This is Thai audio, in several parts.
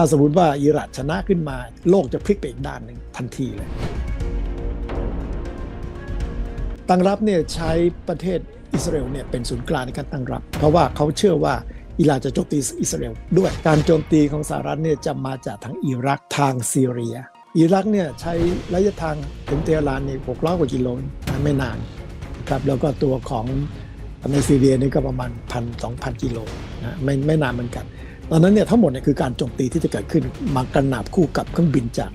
ถ้าสมมติว่าอิร่านชนะขึ้นมา โลกจะพลิกไปอีกด้านหนึ่งทันทีเลย ตั้งรับเนี่ยใช้ประเทศอิสราเอลเนี่ยเป็นศูนย์กลางในการตั้งรับ เพราะว่าเขาเชื่อว่าอิหร่านจะโจมตีอิสราเอลด้วยการโจมตีของสหรัฐเนี่ยจะมาจากทางอิรักทางซีเรีย อิรักเนี่ยใช้ระยะทางถึงเตหรานนี่ย600กว่ากิโลนไม่นานครับแล้วก็ตัวของในซีเรียนี่ก็ประมาณพันสองพันกิโลนะไม่ไม่นานเหมือนกัน ตอนนั้นเนี่ยทั้งหมดเนี่ยคือการโจมตีที่จะเกิดขึ้นมากระหนาบคู่กับเครื่องบินจาก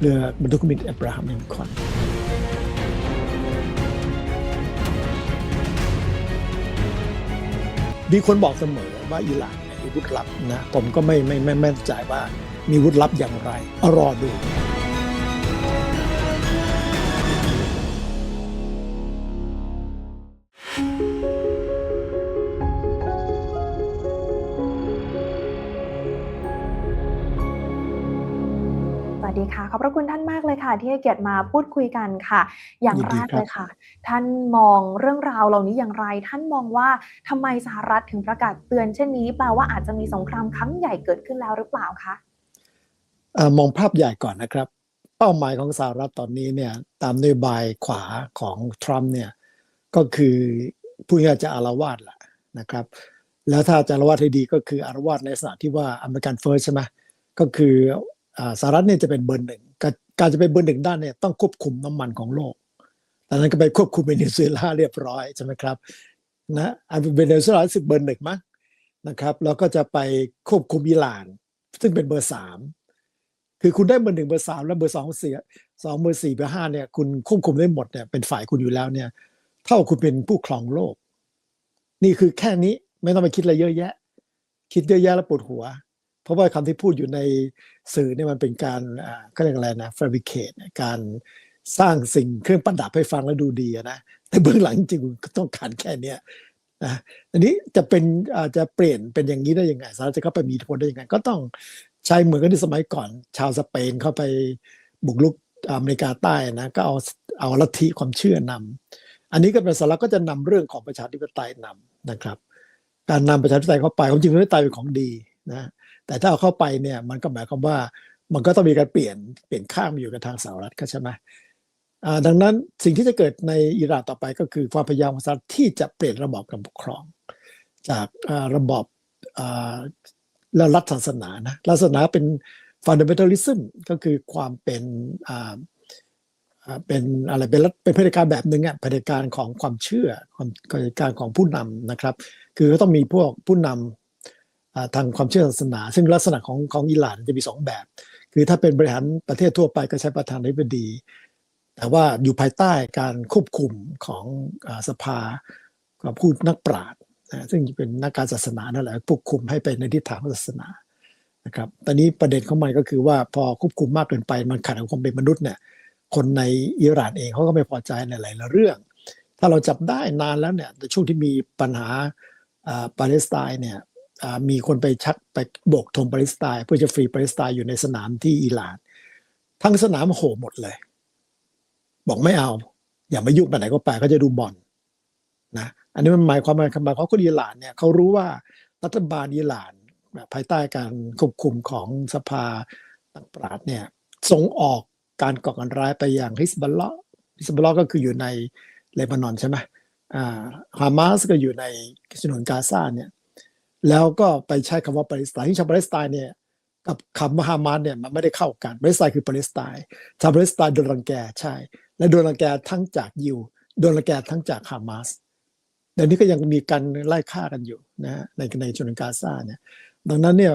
เรือบรรทุกเครื่องบินอับราฮัมลินคอนมีคนบอกเสมอว่าอิหร่านมีวุธลับนะผมก็ไม่ไม่ไม่แน่ใจว่ามีวุธลับอย่างไรเอารอดู ค่ะขอบพระคุณท่านมากเลยค่ะ ที่ให้เกียรติมาพูดคุยกันค่ะ อย่างยินแรดีกครับเลยค่ะ ท่านมองเรื่องราวเหล่านี้อย่างไร ท่านมองว่าทำไมสหรัฐถึงประกาศเตือนเช่นนี้แปลว่าอาจจะมีสงครามครั้งใหญ่เกิดขึ้นแล้วหรือเปล่าคะเออมองภาพใหญ่ก่อนนะครับ เป้าหมายของสหรัฐตอนนี้เนี่ยตามนโยบายขวาของทรัมป์เนี่ยก็คือพูดง่ายๆจะอารวาสแหละนะครับ แล้วถ้าจะอารวาสให้ดีก็คืออารวาสในลักษณะที่ว่าอเมริกันเฟิร์สใช่ไหมก็คืออ่าสหรัฐเนี่ยจะเป็นเบอร์หนึ่ง การจะเป็นเบอร์หนึ่งด้านเนี่ยต้องควบคุมน้ำมันของโลกตอนนั้นก็ไปควบคุมเวเนซุเอลาเรียบร้อยใช่ไหมครับนะอันเวเนซุเอลาสึกเบอร์หนึ่งมั้งนะครับแล้วก็จะไปควบคุมอิหร่าน ซึ่งเป็นเบอร์สามคือคุณได้เบอร์หนึ่งเบอร์สามแล้วเบอร์สองเสียสองเบอร์สี่เบอร์ห้าเนี่ยคุณควบคุมได้หมดเนี่ยเป็นฝ่ายคุณอยู่แล้วเนี่ย เท่าคุณเป็นผู้ครองโลก นี่คือแค่นี้ไม่ต้องไปคิดอะไรเยอะแยะ คิดเยอะแยะแล้วปวดหัว เพราะว่าคำที่พูดอยู่ในสื่อเนี่ยมันเป็นการอ่าก็เรียกอะไรนะ fabricate เนี่ยการสร้างสิ่งเครื่องประดับให้ฟังแล้วดูดีนะแต่เบื้องหลังจริงก็ต้องการแค่เนี้ยนะอันนี้จะเป็นอาจจะเปลี่ยนเป็นอย่างนี้ได้ยังไงสหรัฐจะเข้าไปมีอิทธิพลได้ยังไง ก็ต้องใช้เหมือนกับที่สมัยก่อน ชาวสเปนเข้าไปบุกรุกอเมริกาใต้นะก็เอาเอาลัทธิความเชื่อนำอันนี้ก็เป็นสาระก็จะนำเรื่องของประชาธิปไตยนำนะครับ การนำประชาธิปไตยเข้าไปความจริงประชาธิปไตยเป็นของดีนะ แต่ถ้าเอาเข้าไปเนี่ยมันก็หมายความว่ามันก็ต้องมีการเปลี่ยนเปลี่ยนข้างมอยู่กับทางสหรัฐก็ใช่ไหมดังนั้นสิ่งที่จะเกิดในอิหร่านต่อไปก็คือความพยายามของสหรัฐที่จะเปลี่ยนระบอบการปกครอง จากระบอบแล้วรัฐศาสนานะรัฐศาสนาเป็น fundamentalism ก็คือความเป็นเป็นอะไรเป็นรัฐเป็นเผด็จการแบบหนึ่งอะเผด็จการของความเชื่อความเผด็จการของผู้นำนะครับ คือก็ต้องมีพวกผู้นำอ่า ทางความเชื่อศาสนา ซึ่งลักษณะของของอิหร่านจะมีสองแบบ คือถ้าเป็นบริหารประเทศทั่วไปก็ใช้ประธานาธิบดี แต่ว่าอยู่ภายใต้การควบคุมของอสภาของผู้นักปราชญ์นะซึ่งเป็นนักการศาสนานั่นแหละควบคุมให้ไปในทิศทางศาสนานะครับตอนนี้ประเด็นของมันก็คือว่าพอควบคุมมากเกินไปมันขัดกับความเป็นมนุษย์เนี่ยคนในอิหร่านเองเขาก็ไม่พอใจในหลายๆเรื่อง ถ้าเราจับได้นานแล้วเนี่ยในช่วงที่มีปัญหาปาเลสไตน์เนี่ย มีคนไปชักไปโบกธงปาเลสไตน์เพื่อจะฟรีปาเลสไตน์อยู่ในสนามที่อิหร่าน ทั้งสนามโหหมดเลย บอกไม่เอา อย่ามายุ่งไปไหนก็ไปเขาจะดูบอลนะอันนี้มันหมายความว่าหมายความว่าคนอิหร่านเนี่ยเขารู้ว่ารัฐบาลอิหร่านภายใต้การควบคุมของสภานักปราชญ์เนี่ยส่งออกการก่อการร้ายไปอย่างฮิสบัลลอฮิสบัลลอก็คืออยู่ในเลบานอนใช่ไหมอ่าฮามาสก็อยู่ในฉนวนกาซาเนี่ย แล้วก็ไปใช้คำว่าปาเลสไตน์ที่ชาวปาเลสไตน์เนี่ยกับคำว่าฮามาสเนี่ยมันไม่ได้เข้ากันปาเลสไตน์คือปาเลสไตน์ชาวปาเลสไตน์โดนรังแกใช่ และโดนรังแกทั้งจากยิวโดนรังแกทั้งจากฮามาสเดี๋ยวนี้ก็ยังมีการไล่ฆ่ากันอยู่นะฮะในในชนวนกาซาเนี่ยดังนั้นเนี่ย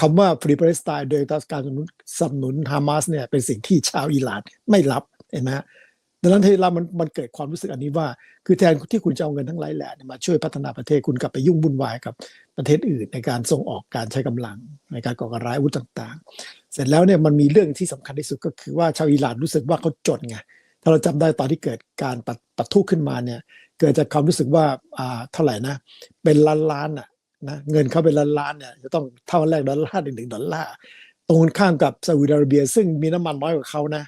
คำว่าฟรีปาเลสไตน์โดยการสนุนสนับสนุนฮามาสเนี่ยเป็นสิ่งที่ชาวอิหร่านไม่รับเห็นไหมฮะ ดังนั้นที่เรามันมันเกิดความรู้สึกอันนี้ว่า คือแทนที่คุณจะเอาเงินทั้งหลายแหล่มาช่วยพัฒนาประเทศคุณกลับไปยุ่งวุ่นวายกับประเทศอื่น ในการส่งออกการใช้กำลัง ในการก่อการร้ายอาวุธต่าง ๆ เสร็จแล้วเนี่ยมันมีเรื่องที่สำคัญที่สุดก็คือว่าชาวอิหร่านรู้สึกว่าเขาจนไงถ้าเราจำได้ตอนที่เกิดการปะปะทุขึ้นมาเนี่ยเกิดจากความรู้สึกว่าอ่าเท่าไหร่นะ เป็นล้านล้านอะนะเงินเขาเป็นล้านล้านเนี่ยจะต้องเท่าแรกดอลลาร์หนึ่งหนึ่งดอลลาร์ตรงข้ามกับซาอุดิอาระเบีย ซึ่งมีน้ำมันน้อยกว่าเขานะ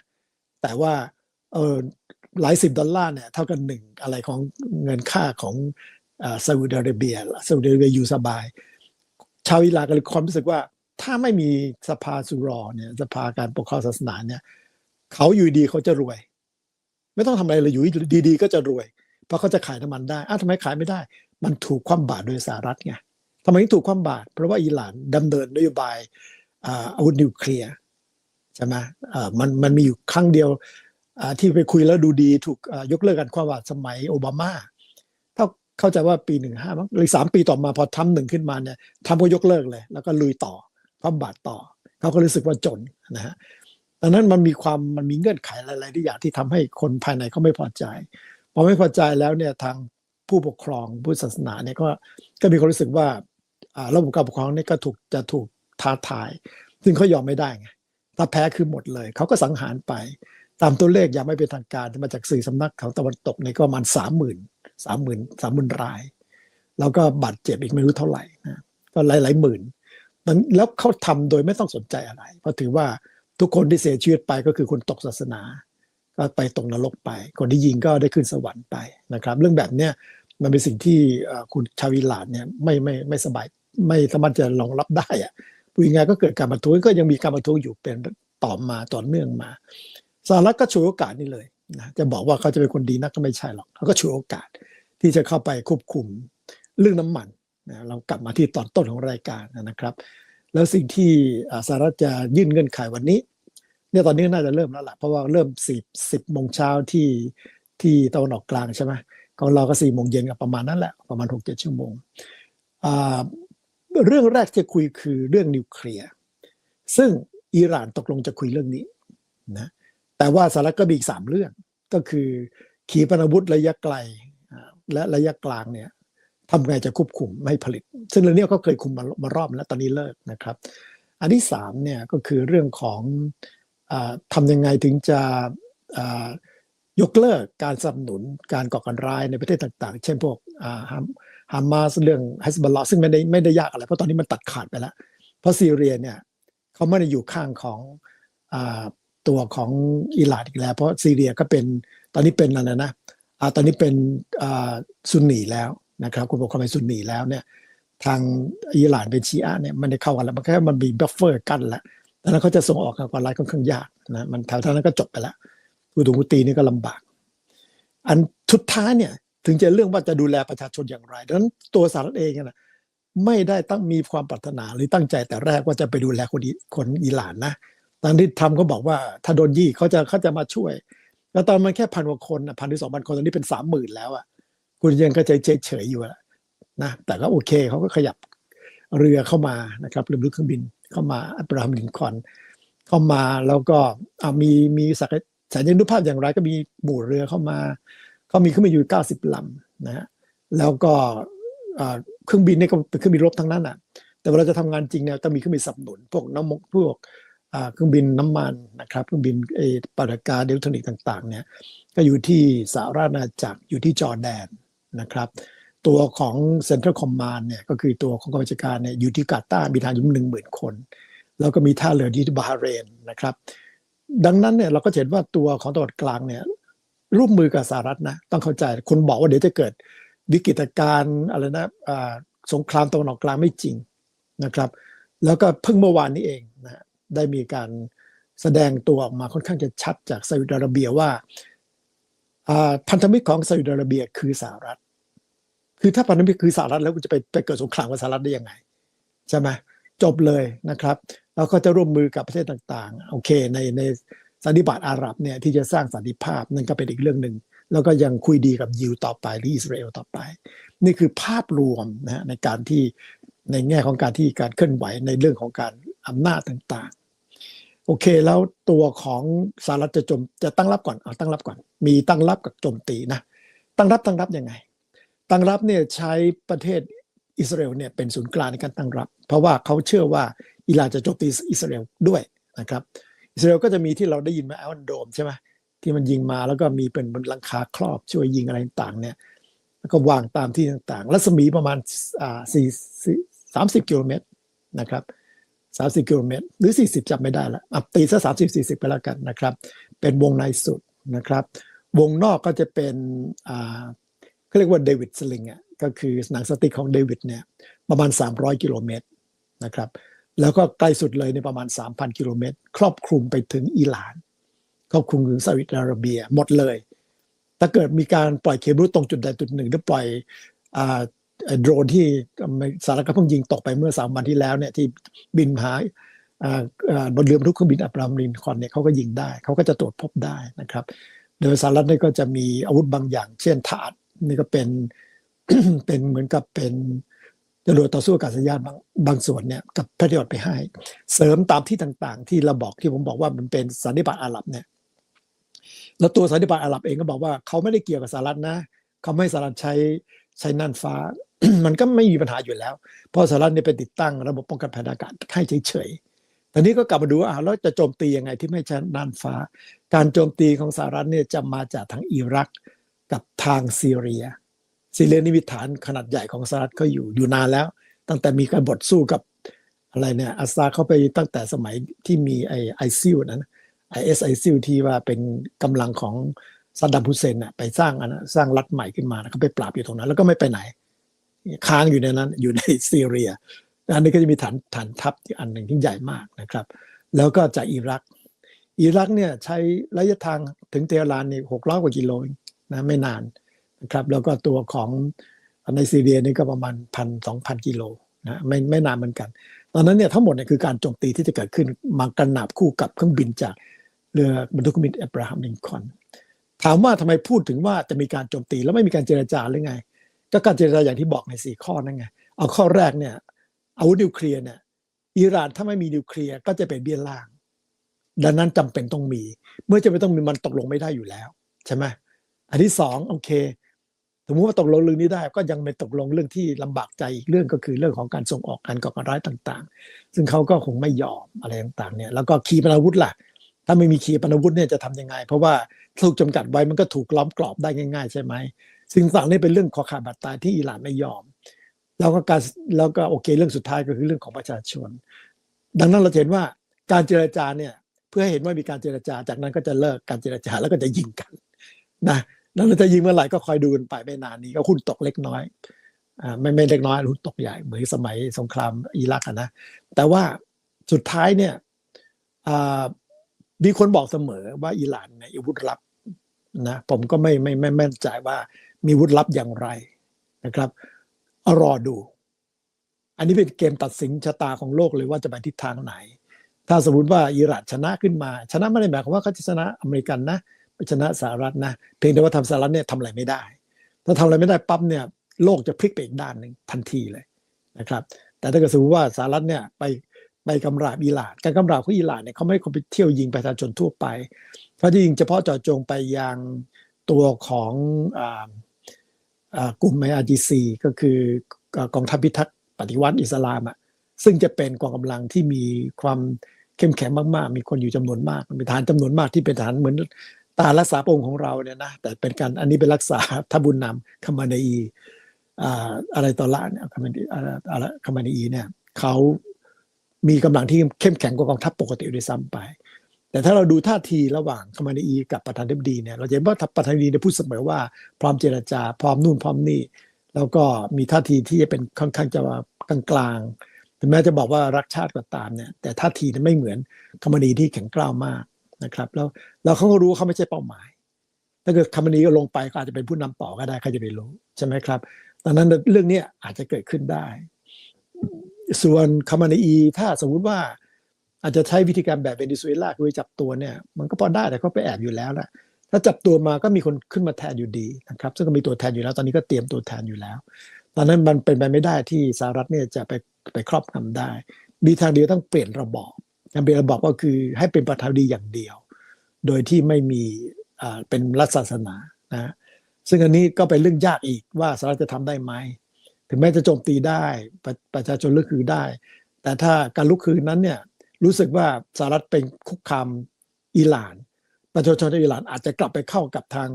แต่ว่า เออหลายสิบดอลลาร์เนี่ยเท่ากันหนึ่งอะไรของเงินค่าของอ่าซาอุดิอาระเบียซาอุดิอาระเบียอยู่สบาย ชาวอิหร่านก็เลยความรู้สึกว่าถ้าไม่มีสภาสุรอเนี่ยสภาการปกครองศาสนาเนี่ยเขาอยู่ดีเขาจะรวย ไม่ต้องทำอะไรเลยอยู่ดีๆ ก็จะรวย เพราะเขาจะขายน้ำมันได้อ้าวทำไมขายไม่ได้ มันถูกคว่ำบาตรโดยสหรัฐไงทำไมถึงถูกคว่ำบาตรเพราะว่าอิหร่านดำเนินนโยบายอาวุธนิวเคลียร์ใช่ไหมอ่ามันมันมีอยู่ครั้งเดียว ที่ไปคุยแล้วดูดีถูกยกเลิกกันความบาตรสมัยโอบามาถ้าเข้าใจว่าปีหนึ่งห้ามั้งหรือสามปีต่อมาพอทำหนึ่งขึ้นมาเนี่ยทำก็ยกเลิกเลย แล้วก็ลุยต่อคว่ำบาตรต่อ เขาก็รู้สึกว่าจนนะฮะดังนั้นมันมีความมันมีเงื่อนไขหลายๆที่อย่างที่ทำให้คนภายในเขาไม่พอใจพอไม่พอใจแล้วเนี่ยทางผู้ปกครองผู้ศาสนาเนี่ยก็ก็มีความรู้สึกว่าระบบการปกครองนี่ก็ถูกจะถูกท้าทาย ซึ่งเขายอมไม่ได้ไงถ้าแพ้คือหมดเลย เขาก็สังหารไป ตามตัวเลขยังไม่เป็นทางการมาจากสื่อสำนักของตะวันตกเนี่ยก็ประมาณสามหมื่นสามหมื่นสามหมื่นราย แล้วก็บาดเจ็บอีกไม่รู้เท่าไหร่นะก็หลายหลายหมื่นมันแล้วเขาทำโดยไม่ต้องสนใจอะไร เพราะถือว่าทุกคนที่เสียชีวิตไปก็คือคนตกศาสนา ก็ไปตกนรกไป คนที่ยิงก็ได้ขึ้นสวรรค์ไปนะครับ เรื่องแบบเนี้ยมันเป็นสิ่งที่คุณชาวิลาดเนี่ยไม่ไม่ไม่สบายไม่สามารถจะรองรับได้อะพูดง่ายก็เกิดการประท้วงก็ยังมีการประท้วงอยู่เป็นต่อมาต่อเนื่องมา สหรัฐก็ฉวยโอกาสนี่เลยนะจะบอกว่าเขาจะเป็นคนดีนักก็ไม่ใช่หรอกเขาก็ฉวยโอกาสที่จะเข้าไปควบคุมเรื่องน้ำมันนะเรากลับมาที่ตอนต้นของรายการนะครับ แล้วสิ่งที่อ่าสหรัฐจะยื่นเงื่อนไขวันนี้เนี่ยตอนนี้น่าจะเริ่มแล้วล่ะเพราะว่าเริ่มสิบสิบโมงเช้าที่ที่ตะวันออกกลางใช่ไหมของเราก็สี่โมงเย็นกับประมาณนั้นแหละประมาณหกเจ็ดชั่วโมงอ่าเรื่องแรกที่คุยคือเรื่องนิวเคลียร์ซึ่งอิหร่านตกลงจะคุยเรื่องนี้นะ แต่ว่าสหรัฐก็มีอีกสามเรื่องก็คือ ขีปนาวุธระยะไกลและระยะกลางเนี่ยทำไงจะควบคุมไม่ผลิต ซึ่งเรื่องนี้เขาเคยคุมมามารอบแล้วตอนนี้เลิกนะครับ อันที่สามเนี่ยก็คือเรื่องของอทำยังไงถึงจะยกเลิกการสนับสนุนการก่อการร้ายในประเทศต่าง ๆ เช่นพวกฮามาสเรื่องฮัสบอลลอซึ่งไม่ได้ไม่ได้ยากอะไร เพราะตอนนี้มันตัดขาดไปแล้ว เพราะซีเรียเนี่ยเขาไม่ได้อยู่ข้างของ ตัวของอิหร่านอีกแล้ว เพราะซีเรียก็เป็นตอนนี้เป็นอะไรนะตอนนี้เป็นอ่าซุนนีแล้วนะครับคุณปกครองเป็นซุนนีแล้วเนี่ยทางอิหร่านเป็นชีอะเนี่ยมันได้เข้ากันแล้วมันแค่มันมีบัฟเฟอร์กั้นแล้วดังนั้นเขาจะส่งออกกันก่อนไลน์ค่อนข้างยากนะมันแถวนั้นก็จบไปแล้วกูตุงกูตีนี่ก็ลำบาก อันสุดท้ายเนี่ยถึงจะเรื่องว่าจะดูแลประชาชนอย่างไรดังนั้นตัวสหรัฐเองนะไม่ได้ตั้งมีความปรารถนาหรือตั้งใจแต่แรกว่าจะไปดูแลคนคนอิหร่านนะ ตอนที่ทำก็บอกว่าถ้าโดนยี่เขาจะเขาจะมาช่วย แล้วตอนมันแค่พันกว่าคนพันหรือสองพันคนตอนนี้เป็นสามหมื่นแล้วอะคุณยังก็ใจเฉยๆอยู่อะนะแต่ก็โอเคเขาก็ขยับเรือเข้ามานะครับเรือเครื่องบินเข้ามาอับราฮัมลินคอนเข้ามาแล้วก็มีมีศักยสัญญานุภาพอย่างไรก็มีหมู่เรือเข้ามาเขามีเครื่องบินอยู่90ลำนะฮะแล้วก็เครื่องบินเนี่ยก็เป็นเครื่องบินรบทั้งนั้นอะ แต่เวลาจะทำงานจริงเนี่ยต้องมีเครื่องบินสนับสนุนพวกน้ำมกพวก เครื่องบินน้ำมันนะครับเครื่องบินเออปฏิการอิเล็กทรอนิกต่างๆเนี่ยก็อยู่ที่สหราชอาณาจักรอยู่ที่จอร์แดนนะครับ ตัวของ Central Command เนี่ยก็คือตัวของกองบัญชาการเนี่ยอยู่ที่กาตาร์มีทหารอยู่หนึ่งหมื่นคน แล้วก็มีท่าเรือที่บาเรนนะครับ ดังนั้นเนี่ยเราก็เห็นว่าตัวของตะวันกลางเนี่ยร่วมมือกับสหรัฐนะต้องเข้าใจคนบอกว่าเดี๋ยวจะเกิดวิกฤตการณ์อะไรนะสงครามตะวันออกกลางไม่จริงนะครับ แล้วก็เพิ่งเมื่อวานนี้เองนะฮะ ได้มีการแสดงตัวออกมาค่อนข้างจะชัดจากซาอุดิอาระเบียว่าพันธมิตรของซาอุดิอาระเบียคือสหรัฐ คือถ้าพันธมิตรคือสหรัฐแล้วจะไปไปเกิดสงครามกับสหรัฐได้ยังไงใช่ไหมจบเลยนะครับ แล้วก็จะร่วมมือกับประเทศต่างๆ โอเคในในสันนิบาตอาหรับเนี่ยที่จะสร้างสันติภาพนั่นก็เป็นอีกเรื่องหนึ่งแล้วก็ยังคุยดีกับยิวต่อไปหรืออิสราเอลต่อไป นี่คือภาพรวมนะฮะในการที่ในแง่ของการที่การเคลื่อนไหวในเรื่องของการอำนาจต่าง โอเคแล้วตัวของสหรัฐจะจมจะตั้งรับก่อนเอาตั้งรับก่อน มีตั้งรับกับโจมตีนะตั้งรับตั้งรับยังไง ตั้งรับเนี่ยใช้ประเทศอิสราเอลเนี่ยเป็นศูนย์กลางในการตั้งรับ เพราะว่าเขาเชื่อว่าอิหร่านจะโจมตีอิสราเอลด้วยนะครับอิสราเอลก็จะมีที่เราได้ยินมาแอลโดมใช่ไหมที่มันยิงมาแล้วก็มีเป็นบนหลังคาครอบช่วยยิงอะไรต่างเนี่ยแล้วก็วางตามที่ต่างๆรัศมีประมาณอ่าสี่สามสิบกิโลเมตรนะครับ สามสิบกิโลเมตรหรือสี่สิบจำไม่ได้ละอะตีซะสามสิบสี่สิบไปแล้วกันนะครับ เป็นวงในสุดนะครับ วงนอกก็จะเป็นอ่าเขาเรียกว่าเดวิดสลิงอะก็คือหนังสติ๊กของเดวิดเนี่ยประมาณ 300 กิโลเมตรนะครับ แล้วก็ไกลสุดเลยในประมาณ 3,000 กิโลเมตร ครอบคลุมไปถึงอิหร่าน ครอบคลุมถึงซาอุดิอาระเบียหมดเลย ถ้าเกิดมีการปล่อยเคเบิลตรงจุดใดจุดหนึ่งหรือปล่อยอ่า โดรนที่สหรัฐก็เพิ่งยิงตกไปเมื่อสามวันที่แล้วเนี่ยที่บินหาอ่าอ่าบนเรือบรรทุกเครื่องบินอับรามลินคอนเนี่ยเขาก็ยิงได้เขาก็จะตรวจพบได้นะครับ โดยสหรัฐนี่ก็จะมีอาวุธบางอย่าง เช่นถาดนี่ก็เป็นเป็นเหมือนกับเป็นจรวดต่อสู้อากาศยานบางบางส่วนเนี่ยกับประโยชน์ไปให้ เสริมตามที่ต่างๆ ที่เราบอกที่ผมบอกว่ามันเป็นสันนิบาตอาหรับเนี่ยแล้วตัวสันนิบาตอาหรับเองก็บอกว่าเขาไม่ได้เกี่ยวกับสหรัฐนะเขาไม่ให้สหรัฐใช้ใช้น่านฟ้า มันก็ไม่มีปัญหาอยู่แล้ว เพราะสหรัฐเนี่ยไปติดตั้งระบบป้องกันภัยทางอากาศให้เฉยๆตอนนี้ก็กลับมาดูว่าอ่าแล้วจะโจมตียังไงที่ไม่ใช้น่านฟ้า การโจมตีของสหรัฐเนี่ยจะมาจากทางอิรักกับทางซีเรีย ซีเรียนี่มีฐานขนาดใหญ่ของสหรัฐก็อยู่อยู่นานแล้ว ตั้งแต่มีการบทสู้กับอะไรเนี่ยอาซาเข้าไปตั้งแต่สมัยที่มีไอไอซิลนั้นไอเอสไอซิลที่ว่าเป็นกำลังของซัดดัมฮุเซนน่ะไปสร้างอันสร้างรัฐใหม่ขึ้นมาแล้วก็ไปปราบอยู่ตรงนั้น แล้วก็ไม่ไปไหน ค้างอยู่ในนั้นอยู่ในซีเรีย อันนี้ก็จะมีฐานฐานทัพที่อันหนึ่งที่ใหญ่มากนะครับ แล้วก็จากอิรัก อิรักเนี่ยใช้ระยะทางถึงเตหะรานนี่หกร้อยกว่ากิโลนะไม่นานนะครับ แล้วก็ตัวของในซีเรียนี่ก็ประมาณพันสองพันกิโลนะไม่ไม่นานเหมือนกัน ตอนนั้นเนี่ยทั้งหมดเนี่ยคือการโจมตีที่จะเกิดขึ้นมากระหนาบคู่กับเครื่องบินจากเรือบรรทุกเครื่องบินแอบราฮัมลินคอนถามว่าทำไมพูดถึงว่าจะมีการโจมตีแล้วไม่มีการเจรจาหรือไง ก็การเจรจาอย่างที่บอกในสี่ข้อนั่นไงเอาข้อแรกเนี่ยอาวุธนิวเคลียร์เนี่ยอิหร่านถ้าไม่มีนิวเคลียร์ก็จะเป็นเบี้ยล่าง ดังนั้นจำเป็นต้องมี เมื่อจะไม่ต้องมีมันตกลงไม่ได้อยู่แล้วใช่ไหมอันที่สองโอเคสมมติว่าตกลงเรื่องนี้ได้ ก็ยังไม่ตกลงเรื่องที่ลำบากใจอีกเรื่องก็คือเรื่องของการส่งออกการก่อการร้ายต่าง ๆ ซึ่งเขาก็คงไม่ยอมอะไรต่างๆเนี่ยแล้วก็ขีปนาวุธล่ะ ถ้าไม่มีขีปนาวุธเนี่ยจะทำยังไง เพราะว่าถูกจำกัดไว้มันก็ถูกล้อมกรอบได้ง่าย ๆ ใช่ไหม สิ่งต่างๆนี่เป็นเรื่องคอขาดบาดตายที่อิหร่านไม่ยอม แล้วก็การแล้วก็โอเคเรื่องสุดท้ายก็คือเรื่องของประชาชน ดังนั้นเราเห็นว่าการเจรจาเนี่ยเพื่อให้เห็นว่ามีการเจรจา จากนั้นก็จะเลิกการเจรจาแล้วก็จะยิงกันนะแล้วจะยิงเมื่อไหร่ก็คอยดูกันไปไม่นานนี้ก็หุ้นตกเล็กน้อยอ่าไม่ไม่เล็กน้อยหุ้นตกใหญ่เหมือนสมัยสงครามอิรักนะแต่ว่าสุดท้ายเนี่ยอ่ามีคนบอกเสมอว่าอิหร่านเนี่ยอาวุธลับนะผมก็ไม่ไม่ไม่แม่นใจว่า มีวุธลับอย่างไรนะครับอรอดู อันนี้เป็นเกมตัดสินชะตาของโลกเลยว่าจะไปทิศทางไหน ถ้าสมมติว่าอิหร่านชนะขึ้นมา ชนะไม่ได้หมายความว่าเขาจะชนะอเมริกันนะชนะสหรัฐนะ เพียงแต่ว่าทำสหรัฐเนี่ยทำอะไรไม่ได้ ถ้าทำอะไรไม่ได้ปั๊บเนี่ยโลกจะพลิกไปอีกด้านหนึ่งทันทีเลยนะครับ แต่ถ้าเกิดสมมติว่าสหรัฐเนี่ยไปไปกำราบอิหร่าน การกำราบของอิหร่านเนี่ยเขาไม่ได้ไปเที่ยวยิงประชาชนทั่วไปเขาจะยิงเฉพาะเจาะจงไปยังตัวของอ กลุ่ม IRGC ก็คือกองทัพพิทักษ์ปฏิวัติอิสลามอะซึ่งจะเป็นกองกำลังที่มีความเข้มแข็งมากๆ มีคนอยู่จำนวนมาก มีทหารจำนวนมากที่เป็นทหารเหมือนทหารรักษาพระองค์ของเราเนี่ยนะแต่เป็นการอันนี้เป็นรักษาทบุญนำคามาเนอีอ่าอะไรต่อละเนี่ยคามาเนอะไรอะไรคามาเนอีเนี่ยเขามีกำลังที่เข้มแข็งกว่ากองทัพปกติด้วยซ้ำไป แต่ถ้าเราดูท่าทีระหว่างคมานอีกับประธานาธิบดีเนี่ยเราจะเห็นว่าประธานาธิบดีเนี่ยพูดเสมอว่าพร้อมเจรจา พร้อมนู่นพร้อมนี่ แล้วก็มีท่าทีที่จะเป็นค่อนข้างจะกลางกลางๆถึงแม้จะบอกว่ารักชาติก็ตามเนี่ยแต่ท่าทีนี่ยไม่เหมือนคมานีที่แข็งกร้าวมากนะครับ แล้วแล้วเขาก็รู้เขาไม่ใช่เป้าหมาย ถ้าเกิดคมานีก็ลงไปก็อาจจะเป็นผู้นำต่อก็ได้ใครจะไปรู้ใช่ไหมครับดังนั้นเรื่องนี้อาจจะเกิดขึ้นได้ ส่วนคมานีถ้าสมมุติว่า อาจจะใช้วิธีการแบบเวเนซุเอลาคือจับตัวเนี่ยมันก็พอได้แต่เขาไปแอบอยู่แล้วแหละถ้าจับตัวมาก็มีคนขึ้นมาแทนอยู่ดีนะครับซึ่งก็มีตัวแทนอยู่แล้ว ตอนนี้ก็เตรียมตัวแทนอยู่แล้ว ตอนนั้นมันเป็นไปไม่ได้ที่สหรัฐเนี่ยจะไปไปครอบงำได้ มีทางเดียวต้องเปลี่ยนระบอบการเปลี่ยนระบอบก็คือให้เป็นประธานาธิบดีอย่างเดียว โดยที่ไม่มีอ่าเป็นรัฐศาสนานะซึ่งอันนี้ก็เป็นเรื่องยากอีกว่าสหรัฐจะทำได้ไหมถึงแม้จะโจมตีได้ประประชาชนลุกคือได้ แต่ถ้าการลุกคือนั้นเนี่ย รู้สึกว่าสหรัฐเป็นคุกคามอิหร่าน ประชาชนในอิหร่านอาจจะกลับไปเข้ากับทาง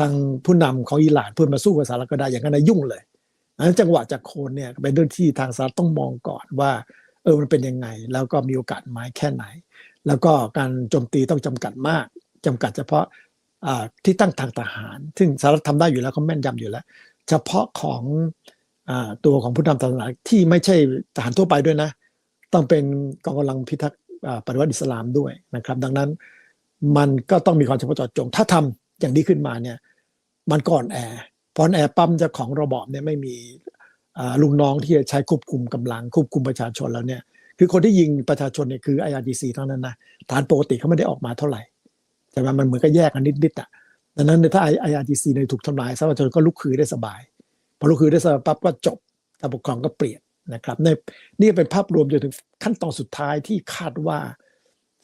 ทางผู้นำของอิหร่านเพื่อมาสู้กับสหรัฐก็ได้อย่างนั้นยุ่งเลยอันนั้นจังหวะจากโคนเนี่ยเป็นเรื่องที่ทางสหรัฐต้องมองก่อนว่าเออมันเป็นยังไง แล้วก็มีโอกาสไหมแค่ไหน แล้วก็การโจมตีต้องจำกัดมากจำกัดเฉพาะที่ตั้งทางทหาร ซึ่งสหรัฐทำได้อยู่แล้วเขาแม่นยำอยู่แล้ว เฉพาะของอตัวของผู้นำศาสนาที่ไม่ใช่ทหารทั่วไปด้วยนะ ต้องเป็นกองกำลังพิทักษ์อ่าปฏิวัติอิสลามด้วยนะครับ ดังนั้นมันก็ต้องมีความเฉพาะเจาะจง ถ้าทำอย่างนี้ขึ้นมาเนี่ยมันก่อนแอร์พอแอร์ปั๊มจะของระบอบเนี่ยไม่มีอ่าลุงน้องที่จะใช้ควบคุมกำลังควบคุมประชาชนแล้วเนี่ยคือคนที่ยิงประชาชนเนี่ยคือ IRGC เท่านั้นนะฐานปกติเขาไม่ได้ออกมาเท่าไหร่ แต่ว่ามันเหมือนก็แยกกันนิดๆอะดังนั้นถ้า IRGC เนี่ยถูกทำลายสประชาชนก็ลุกคือได้สบายพอลุกคือได้สบายปั๊บก็จบการปกครองก็เปลี่ยน นะครับในนี่เป็นภาพรวมจนถึงขั้นตอนสุดท้ายที่คาดว่า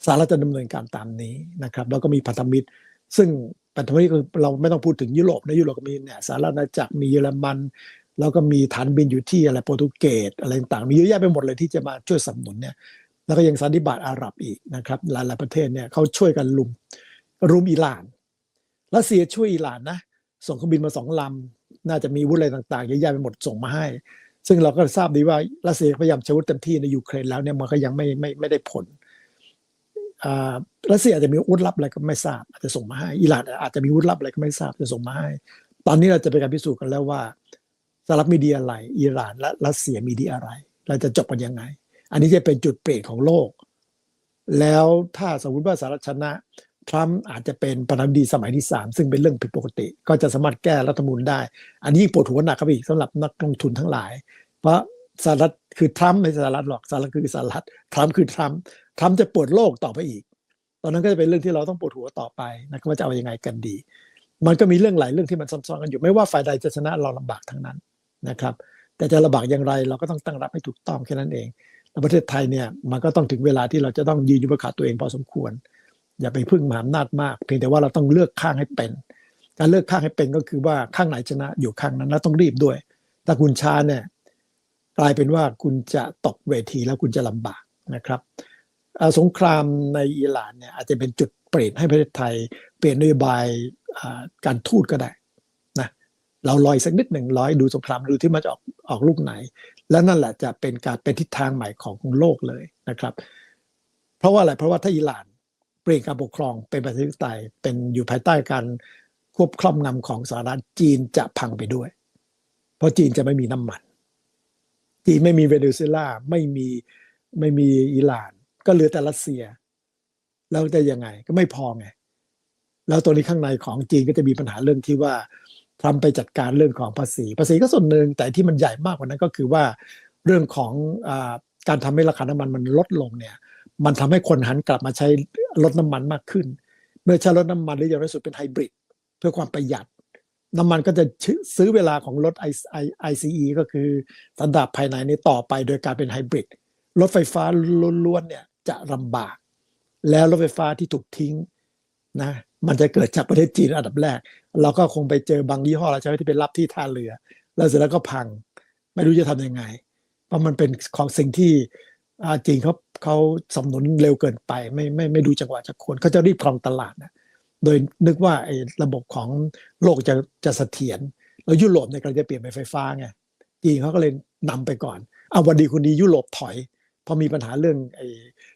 สหรัฐจะดำเนินการตามนี้นะครับ แล้วก็มีพันธมิตร ซึ่งพันธมิตรคือเราไม่ต้องพูดถึงยุโรปนะยุโรปก็มีเนี่ยสหรัฐอาณาจักรมีเยอรมัน แล้วก็มีฐานบินอยู่ที่อะไรโปรตุเกสอะไรต่างๆมีเยอะแยะไปหมดเลยที่จะมาช่วยสนับสนุนเนี่ยแล้วก็ยังสันนิบาตอาหรับอีกนะครับหลายๆประเทศเนี่ยเขาช่วยกันลุมรุมอิหร่านรัสเซียช่วยอิหร่านนะส่งเครื่องบินมาสองลำน่าจะมีวุธอะไรต่างๆเยอะแยะไปหมดส่งมาให้ ซึ่งเราก็ทราบดีว่ารัสเซียพยายามใช้อาวุธเต็มที่ในยูเครนแล้วเนี่ยมันก็ยังไม่ไม่ไม่ได้ผลรัสเซียอาจจะมีอาวุธลับอะไรก็ไม่ทราบอาจจะส่งมาให้อิหร่านอาจจะมีอาวุธลับอะไรก็ไม่ทราบจะส่งมาให้ ตอนนี้เราจะเป็นการพิสูจน์กันแล้วว่าสหรัฐมีดีอะไร อิหร่านและรัสเซียมีดีอะไร เราจะจบกันยังไง อันนี้จะเป็นจุดเปลี่ยนของโลก แล้วถ้าสมมติว่าสหรัฐชนะ ทรัมป์อาจจะเป็นประธานาธิบดีสมัยที่สามซึ่งเป็นเรื่องผิดปกติ ก็จะสามารถแก้รัฐธรรมนูญได้ อันนี้ยิ่งปวดหัวหนักครับอีกสำหรับนักลงทุนทั้งหลาย เพราะสหรัฐคือทรัมป์ไม่ใช่สหรัฐหรอกสหรัฐคือสหรัฐทรัมป์คือทรัมป์ทรัมป์จะปวดโลกต่อไปอีก ตอนนั้นก็จะเป็นเรื่องที่เราต้องปวดหัวต่อไปนะครับว่าจะเอาอยัางไงกันดี มันก็มีเรื่องหลายเรื่องที่มันซับซ้อนกันอยู่ไม่ว่าฝ่ายใดจะชนะเราลำบากทั้งนั้นนะครับ แต่จะลำบากอย่างไรเราก็ต้องตั้งรับให้ถูกต้องแค่นั้นเองแล้วประเทศไทยเนี่ยมันก็ต้องถึงเวลาที่เราจะต้องยืนอยู่บนขาตัวเองพอสมควร อย่าไปพึ่งมหาอำนาจมาก เพียงแต่ว่าเราต้องเลือกข้างให้เป็น การเลือกข้างให้เป็นก็คือว่าข้างไหนชนะอยู่ข้างนั้นแล้วต้องรีบด้วย ถ้าคุณช้าเนี่ยกลายเป็นว่าคุณจะตกเวทีแล้วคุณจะลำบากนะครับอาสงครามในอิหร่านเนี่ยอาจจะเป็นจุดเปลี่ยนให้ประเทศไทย เปลี่ยนนโยบายการทูตก็ได้นะเราลอยสักนิดหนึ่งร้อยดูสงครามดูที่มันจะออกออกลูกไหน แล้วนั่นแหละจะเป็นการเป็นทิศทางใหม่ของโลกเลยนะครับ เพราะว่าอะไรเพราะว่าถ้าอิหร่าน เปลี่ยนการปกครองเป็นประชาธิปไตยเป็นอยู่ภายใต้การควบครอบงำของสหรัฐจีนจะพังไปด้วย เพราะจีนจะไม่มีน้ำมัน จีนไม่มีเวเนซุเอลาไม่มีไม่มีอิหร่าน ก็เหลือแต่รัสเซีย แล้วจะยังไงก็ไม่พอไง แล้วตัวนี้ข้างในของจีนก็จะมีปัญหาเรื่องที่ว่าทำไปจัดการเรื่องของภาษี ภาษีก็ส่วนหนึ่งแต่ที่มันใหญ่มากกว่านั้นก็คือว่าเรื่องของอการทำให้ราคาน้ำมันมันลดลงเนี่ย มันทำให้คนหันกลับมาใช้รถน้ำมันมากขึ้น เมื่อใช้รถน้ำมันหรืออย่างไรสุดเป็นไฮบริดเพื่อความประหยัด น้ำมันก็จะซื้อเวลาของรถ ICE ก็คือสันดาปภายในนี้ต่อไปโดยการเป็นไฮบริดรถไฟฟ้าล้วนๆเนี่ยจะลำบาก แล้วรถไฟฟ้าที่ถูกทิ้งนะมันจะเกิดจากประเทศจีนอันดับแรก เราก็คงไปเจอบางยี่ห้อแล้วใช่ไหมที่ไปรับที่ท่าเรือ แล้วเสร็จแล้วก็พัง ไม่รู้จะทำยังไง เพราะมันเป็นของสิ่งที่ จีนเขาเขาสำนุนเร็วเกินไป ไม่ไม่ไม่ดูจังหวะจากคนเขาจะรีบครองตลาดนะโดยนึกว่าไอ้ระบบของโลกจะจะเสถียรแล้วยุโรปเนี่ยกำลังจะเปลี่ยนเป็นไฟฟ้าไงจีนเขาก็เลยนำไปก่อนเอาวันดีคุณดียุโรปถอยพอมีปัญหาเรื่องไอ้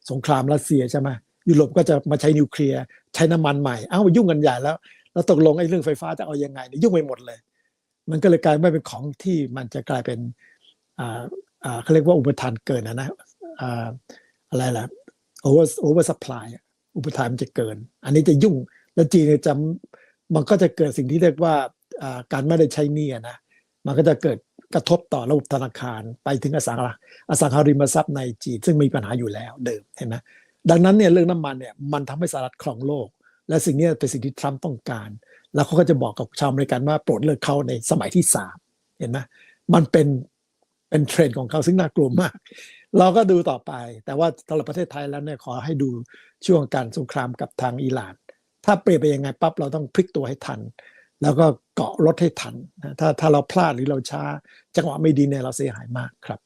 สงครามรัสเซียใช่ไหมยุโรปก็จะมาใช้นิวเคลียร์ใช้น้ำมันใหม่เอ้ายุ่งกันใหญ่แล้ว แล้วตกลงไอ้เรื่องไฟฟ้าจะเอายังไงเนี่ยยุ่งไปหมดเลย มันก็เลยกลายไม่เป็นของที่มันจะกลายเป็นอ่าอ่าเขาเรียกว่าอุปทานเกินนะนะ อะไรล่ะ over over supply อะอุปทานมันจะเกิน อันนี้จะยุ่งแล้วจีนเน่จะมันก็จะเกิดสิ่งที่เรียกว่าการไม่ได้ใช้หนี้อะนะมันก็จะเกิดกระทบต่อระบบธนาคารไปถึงอสังหาอสังหาริมทรัพย์ในจีน ซึ่งมีปัญหาอยู่แล้วเดิมเห็นไหมดังนั้นเนี่ยเรื่องน้ำมันเนี่ยมันทำให้สหรัฐครองโลก และสิ่งนี้เป็นสิ่งที่ทรัมป์ต้องการ แล้วเขาก็จะบอกกับชาวอเมริกันว่าโปรดเลือกเขาในสมัยที่สามเห็นไหมมันเป็นเป็นเทรนด์ของเขาซึ่งน่ากลัวมาก เราก็ดูต่อไป แต่ว่าสำหรับประเทศไทยแล้วเนี่ยขอให้ดูช่วงการสงครามกับทางอิหร่าน ถ้าเปลี่ยนไปยังไงปั๊บเราต้องพลิกตัวให้ทัน แล้วก็เกาะรถให้ทันนะถ้าถ้าเราพลาดหรือเราช้า จังหวะไม่ดีเนี่ยเราเสียหายมากครับ